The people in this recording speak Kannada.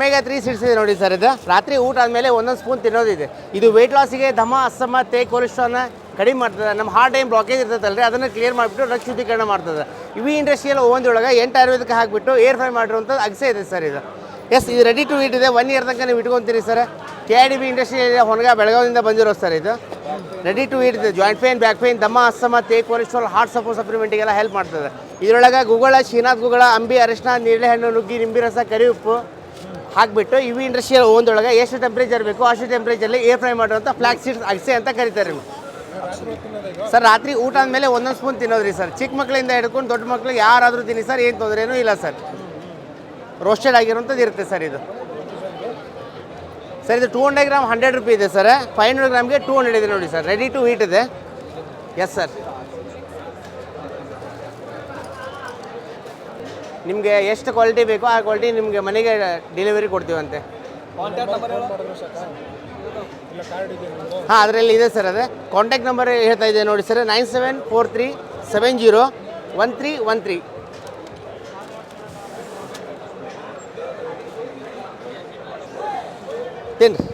ಮೇಗ ತ್ರೀ ಸಿಡ್ಸ್ ಇದೆ ನೋಡಿ ಸರ್ ಇದು. ರಾತ್ರಿ ಊಟ ಆದಮೇಲೆ ಒಂದೊಂದು ಸ್ಪೂನ್ ತಿನ್ನೋದಿದೆ. ಇದು ವೆಯ್ಟ್ ಲಾಸಿಗೆ ಧಮ ಅಸ್ತಮ ತೇ ಕೊಲೆಸ್ಟ್ರಾಲ್ನ ಕಡಿಮೆ ಮಾಡ್ತದೆ. ನಮ್ಮ ಹಾರ್ಟ್ ಟೈಮ್ ಬ್ಲಾಕೇಜ್ ರೀ ಅದನ್ನು ಕ್ಲಿಯರ್ ಮಾಡಿಬಿಟ್ಟು ರಕ್ತ ಶುದ್ಧೀಕರಣ ಮಾಡ್ತದೆ. ಇವಿ ಇಂಡಸ್ಟ್ರಿಯಲ್ ಒಂದೊಳಗೆ ಎಂಟು ಆಯುರ್ವೇದಕ್ಕೆ ಹಾಕಿಬಿಟ್ಟು ಏರ್ ಫ್ರೈ ಮಾಡಿರುವಂಥದ್ದು ಅಗಸೆ ಇದೆ ಸರ್ ಇದು. ಎಸ್ ಇದು ರೆಡಿ ಟು ಈಟ್ ಇದೆ. ಒನ್ ಇಯರ್ ತನಕ ನೀವು ಇಟ್ಕೊತೀರಿ sir. K I D B industry ಹೊನಗ ಬೆಳಗಾವಿಯಿಂದ ಬಂದಿರೋ ಸರ್ ಇದು. ರೆಡಿ ಟು ಈಟ್ ಇದೆ. ಜಾಯಿಂಟ್ ಪೇನ್ ಬ್ಯಾಕ್ ಪೇನ್ ದಮ್ಮ ಅಸ್ತಮ ತೇ ಕೊಲೆಸ್ಟ್ರಾಲ್ ಹಾರ್ಟ್ ಸಪೋರ್ಟ್ ಸಪ್ಲಿಮೆಂಟಿಗೆಲ್ಲ ಹೆಲ್ಪ್ ಮಾಡ್ತದೆ. ಇದರೊಳಗೆ ಗುಗಳ, ಶ್ರೀನಾಥ್ ಗುಗಳ, ಅಂಬಿ ಅರಿಶಿನ ನೇರಳೆಹಣ್ಣು ನುಗ್ಗಿ, ನಿಂಬೆ ರಸ ಕರಿ ಉಪ್ಪು ಹಾಕಿಬಿಟ್ಟು ಇವಿ ಇಂಡಸ್ಟ್ರಿಯಲ್ ಓನ್ದೊಳಗೆ ಎಷ್ಟು ಟೆಂಪ್ರೇಚರ್ ಬೇಕು ಅಷ್ಟು ಟೆಂಪ್ರೇಚರ್ಲಿ ಏರ್ ಫ್ರೈ ಮಾಡುವಂಥ ಫ್ಲಾಕ್ ಸೀಡ್ಸ್ ಅಗಸೆ ಅಂತ ಕರಿತಾರೆ ನೀವು ಸರ್, ರಾತ್ರಿ ಊಟ ಆದಮೇಲೆ ಒಂದೊಂದು ಸ್ಪೂನ್ ತಿನ್ನೋದ್ರಿ ಸರ್. ಚಿಕ್ಕ ಮಕ್ಕಳಿಂದ ಹಿಡ್ಕೊಂಡು ದೊಡ್ಡ ಮಕ್ಕಳಿಗೆ ಯಾರಾದರೂ ತಿನ್ನಿ ಸರ್, ಏನು ತೊಂದರೆನೂ ಇಲ್ಲ ಸರ್. ರೋಸ್ಟೆಡ್ ಆಗಿರೋಂಥದ್ದು ಇರುತ್ತೆ ಸರ್ ಇದು. ಸರ್, ಇದು two hundred gram hundred rupee ಇದೆ ಸರ್. ಫೈವ್ ಹಂಡ್ರೆಡ್ ಗ್ರಾಮ್ಗೆ ಟೂ ಹಂಡ್ರೆಡ್ ಇದೆ ನೋಡಿ ಸರ್. ರೆಡಿ ಟು ಹೀಟ್ ಇದೆ. ಎಸ್ ಸರ್ ನಿಮಗೆ ಎಷ್ಟು ಕ್ವಾಲಿಟಿ ಬೇಕೋ ಆ ಕ್ವಾಲಿಟಿ ನಿಮಗೆ ಮನೆಗೆ ಡೆಲಿವರಿ ಕೊಡ್ತೀವಂತೆ. ಹಾಂ ಅದರಲ್ಲಿ ಇದೆ ಸರ್ ಅದೇ. ಕಾಂಟ್ಯಾಕ್ಟ್ ನಂಬರ್ ಹೇಳ್ತಾ ಇದೆ ನೋಡಿ sir. Nine seven four three seven zero one three one three ತಿನ್ರಿ